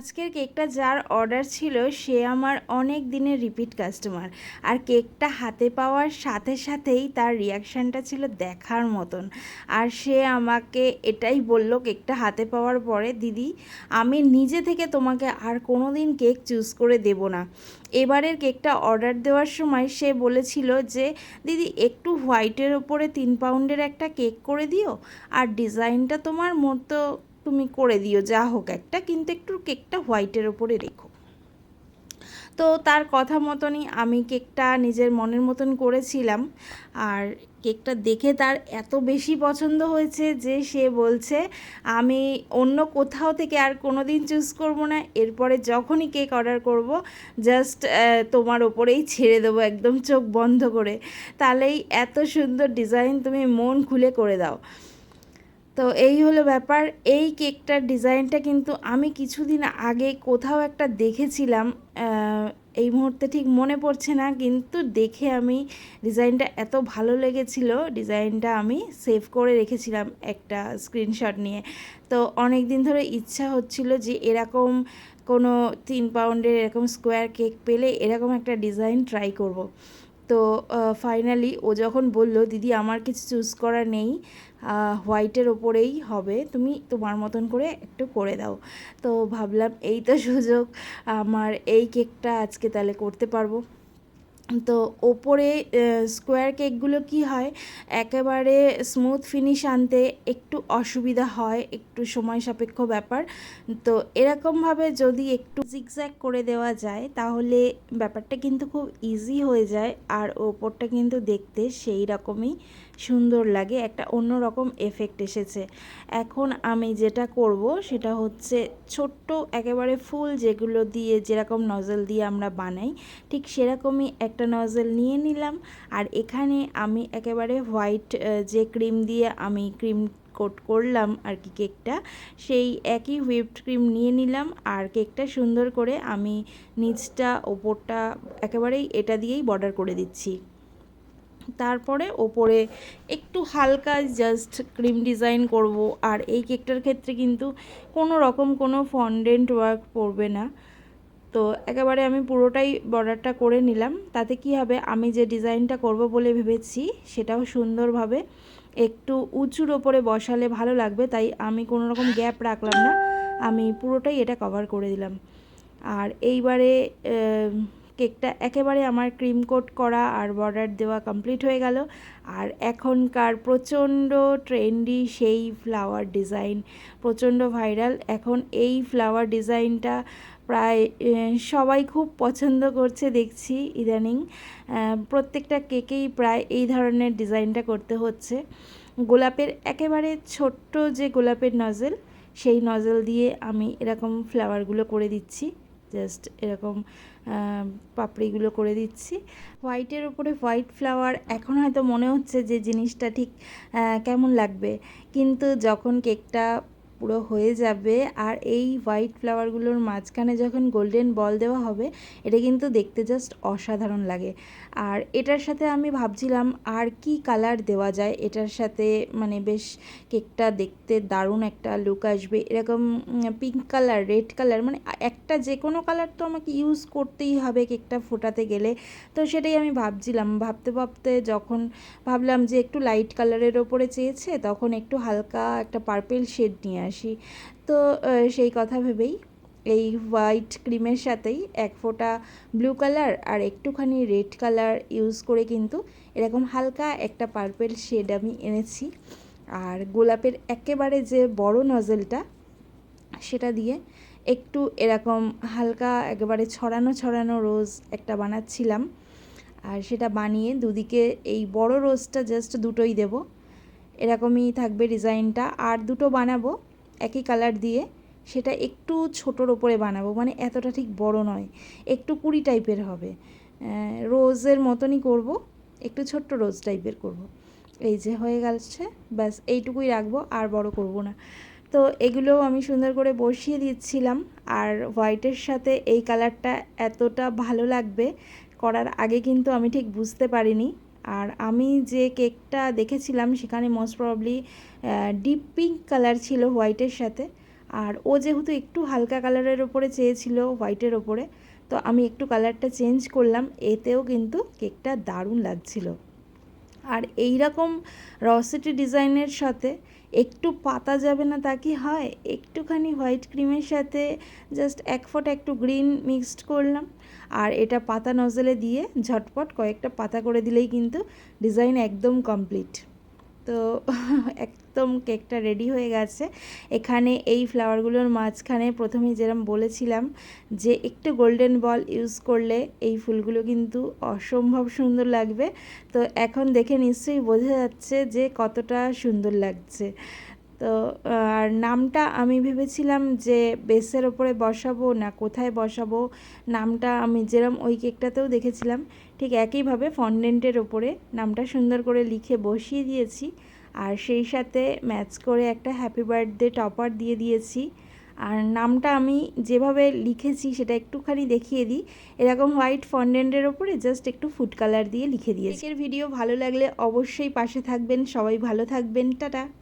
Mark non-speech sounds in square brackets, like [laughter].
আজকের কেকটা যার অর্ডার ছিল, সে আমার অনেক দিনের রিপিট কাস্টমার। আর কেকটা হাতে পাওয়ার সাথে সাথেই তার রিয়াকশানটা ছিল দেখার মতন। আর সে আমাকে এটাই বলল, কেকটা হাতে পাওয়ার পরে, দিদি, আমি নিজে থেকে তোমাকে আর কোনো দিন কেক চুজ করে দেব না। এবারের কেকটা অর্ডার দেওয়ার সময় সে বলেছিল যে, দিদি, একটু হোয়াইটের ওপরে তিন পাউন্ডের একটা কেক করে দিও, আর ডিজাইনটা তোমার মতো তুমি করে দিও, যা হোক একটা, কিন্তু একটু কেকটা হোয়াইটের ওপরে রেখো। তো তার কথা মতনই আমি কেকটা নিজের মনের মতন করেছিলাম। আর কেকটা দেখে তার এত বেশি পছন্দ হয়েছে যে সে বলছে, আমি অন্য কোথাও থেকে আর কোনো দিন চুজ করব না। এরপরে যখনই কেক অর্ডার করব জাস্ট তোমার ওপরেই ছেড়ে দেবো, একদম চোখ বন্ধ করে। তাহলেই এত সুন্দর ডিজাইন তুমি মন খুলে করে দাও। তো এই হলো ব্যাপার এই কেকটার ডিজাইনটা কিন্তু আমি কিছুদিন আগে কোথাও একটা দেখেছিলাম এই মুহূর্তে ঠিক মনে পড়ছে না, কিন্তু দেখে আমি ডিজাইনটা এত ভালো লেগেছিল, ডিজাইনটা আমি সেভ করে রেখেছিলাম একটা স্ক্রিনশট নিয়ে তো অনেক দিন ধরে ইচ্ছা হচ্ছিল যে এরকম কোনো তিন পাউন্ডের এরকম স্কোয়ার কেক পেলে এরকম একটা ডিজাইন ট্রাই করব। তো ফাইনালি ও যখন বলল, দিদি, আমার কিছু চুজ করা নেই হোয়াইটের ওপরেই হবে, তুমি তোমার মতন করে একটু করে দাও। তো ভাবলাম এই তো সুযোগ, আমার এই কেকটা আজকে তাহলে করতে পারব। তো ওপরে স্কোয়ার কেকগুলো কি হয়? একেবারে স্মুথ ফিনিশ আনতে একটু অসুবিধা হয়, একটু সময় সাপেক্ষ ব্যাপার। তো এরকমভাবে যদি একটু জিগজ্যাগ করে দেওয়া যায়, তাহলে ব্যাপারটা কিন্তু খুব ইজি হয়ে যায়। আর ওপরটা কিন্তু দেখতে সেই রকমই সুন্দর লাগে, একটা অন্য রকম এফেক্ট এসেছে। এখন আমি যেটা করব, সেটা হচ্ছে ছোট্ট, একেবারে ফুল যেগুলো দিয়ে, যেরকম নজল দিয়ে আমরা বানাই, ঠিক সেরকমই একটা নজল নিয়ে নিলাম। আর এখানে আমি একেবারে হোয়াইট যে ক্রিম দিয়ে আমি ক্রিম কোট করলাম আর কি কেকটা সেই একই হুইপড ক্রিম নিয়ে নিলাম। আর কেকটা সুন্দর করে আমি নিচটা, ওপরটা একেবারেই এটা দিয়েই বর্ডার করে দিচ্ছি। তারপরে ওপরে একটু হালকা জাস্ট ক্রিম ডিজাইন করব। আর এই কেকটার ক্ষেত্রে কিন্তু কোনো রকম কোনো ফন্ডেন্ট ওয়ার্ক পড়বে না। তো একেবারে আমি পুরোটাই বর্ডারটা করে নিলাম। তাতে কি হবে? আমি যে ডিজাইনটা করব বলে ভেবেছি, সেটাও সুন্দরভাবে একটু উঁচুর ওপরে বসালে ভালো লাগবে, তাই আমি কোনো রকম গ্যাপ রাখলাম না। আমি পুরোটাই এটা কভার করে দিলাম। আর এইবারে কেকটা একেবারে আমার ক্রিম কোট করা আর বর্ডার দেওয়া কমপ্লিট হয়ে গেল। আর এখনকার প্রচণ্ড ট্রেন্ডি সেই ফ্লাওয়ার ডিজাইন প্রচণ্ড ভাইরাল এখন এই ফ্লাওয়ার ডিজাইনটা প্রায় সবাই খুব পছন্দ করছে দেখছি ইদানিং। প্রত্যেকটা কেকেই প্রায় এই ধরনের ডিজাইনটা করতে হচ্ছে। গোলাপের একেবারে ছোট্ট যে গোলাপের নজেল, সেই নজল দিয়ে আমি এরকম ফ্লাওয়ারগুলো করে দিচ্ছি। জাস্ট এরকম পাপড়িগুলো করে দিচ্ছি। হোয়াইটের উপরে হোয়াইট ফ্লাওয়ার, এখন হয়তো মনে হচ্ছে যে জিনিসটা ঠিক কেমন লাগবে। কিন্তু যখন কেকটা পুরো হয়ে যাবে। আর এই হোয়াইট ফ্লাওয়ারগুলোর মাঝখানে যখন গোল্ডেন বল দেওয়া হবে, এটা কিন্তু দেখতে জাস্ট অসাধারণ লাগে। আর এটার সাথে আমি ভাবছিলাম, আর কি কালার দেওয়া যায়? এটার সাথে মানে বেশ কেকটা দেখতে দারুণ একটা লুক আসবে। এরকম পিঙ্ক কালার রেড কালার মানে একটা যে কোনো কালার তো আমাকে ইউজ করতেই হবে কেকটা ফোটাতে গেলে। তো সেটাই আমি ভাবছিলাম। ভাবতে ভাবতে যখন ভাবলাম যে একটু লাইট কালারের ওপরে চেয়েছে, তখন একটু হালকা একটা পার্পেল শেড নিয়ে আসি। তো সেই কথা ভেবেই এই হোয়াইট ক্রিমের সাথেই এক ফোঁটা ব্লু কালার আর একটুখানি রেড কালার ইউজ করে কিন্তু এরকম হালকা একটা পার্পেল শেড আমি এনেছি। আর গোলাপের একেবারে যে বড় নজেলটা, সেটা দিয়ে একটু এরকম হালকা একেবারে ছড়ানো ছড়ানো রোজ একটা বানাচ্ছিলাম। আর সেটা বানিয়ে দুদিকে এই বড় রোজটা জাস্ট দুটোই দেব। এরকমই থাকবে ডিজাইনটা। আর দুটো বানাবো। একই কালার দিয়ে সেটা একটু ছোটোর ওপরে বানাবো মানে এতটা ঠিক বড় নয়, একটু কুড়ি টাইপের হবে। রোজের মতনই করব, একটু ছোট্ট রোজ টাইপের করব। এই যে হয়ে গেছে, ব্যাস এইটুকুই রাখব, আর বড় করব না। তো এগুলোও আমি সুন্দর করে বসিয়ে দিচ্ছিলাম, আর হোয়াইটের সাথে এই কালারটা এতটা ভালো লাগবে, করার আগে কিন্তু আমি ঠিক বুঝতে পারিনি। আর আমি যে কেকটা দেখেছিলাম, সেখানে most probably deep pink colour ছিল হোয়াইটের সাথে। আর ও যেহেতু একটু হালকা কালারের ওপরে চেয়েছিল হোয়াইটের ওপরে, তো আমি একটু কালারটা চেঞ্জ করলাম, এতেও কিন্তু কেকটা দারুণ লাগছিল। আর এইরকম রসেটি ডিজাইনের সাথে একটু পাতা যাবে না তা কি হয়? একটুখানি হোয়াইট ক্রিমের সাথে জাস্ট এক ফোঁটা একটু গ্রিন মিক্সড করলাম। আর এটা পাতা নজলে দিয়ে ঝটপট কয়েকটা পাতা করে দিলেই কিন্তু ডিজাইন একদম কমপ্লিট তো [laughs] একদম কেকটা রেডি হয়ে গেছে। এখানে এই ফ্লাওয়ারগুলোর মাঝখানে প্রথমে যেরকম বলেছিলাম যে একটু গোল্ডেন বল ইউজ করলে এই ফুলগুলো কিন্তু অসম্ভব সুন্দর লাগবে। তো এখন দেখে নিশ্চয়ই বোঝা যাচ্ছে যে কতটা সুন্দর লাগছে। তো আর নামটা আমি ভেবেছিলাম যে বেসের ওপরে বসাবো না কোথায় বসাবো, নামটা আমি যেরম ওই কেকটাতেও দেখেছিলাম, ঠিক একইভাবে ফন্ডেন্টের ওপরে নামটা সুন্দর করে লিখে বসিয়ে দিয়েছি। আর সেই সাথে ম্যাচ করে একটা হ্যাপি বার্থডে টপার দিয়ে দিয়েছি। আর নামটা আমি যেভাবে লিখেছি সেটা একটুখানি দেখিয়ে দিই। এরকম হোয়াইট ফন্ডেন্টের ওপরে জাস্ট একটু ফুড কালার দিয়ে লিখে দিয়েছি। এর ভিডিও ভালো লাগলে অবশ্যই পাশে থাকবেন। সবাই ভালো থাকবেন। টাটা।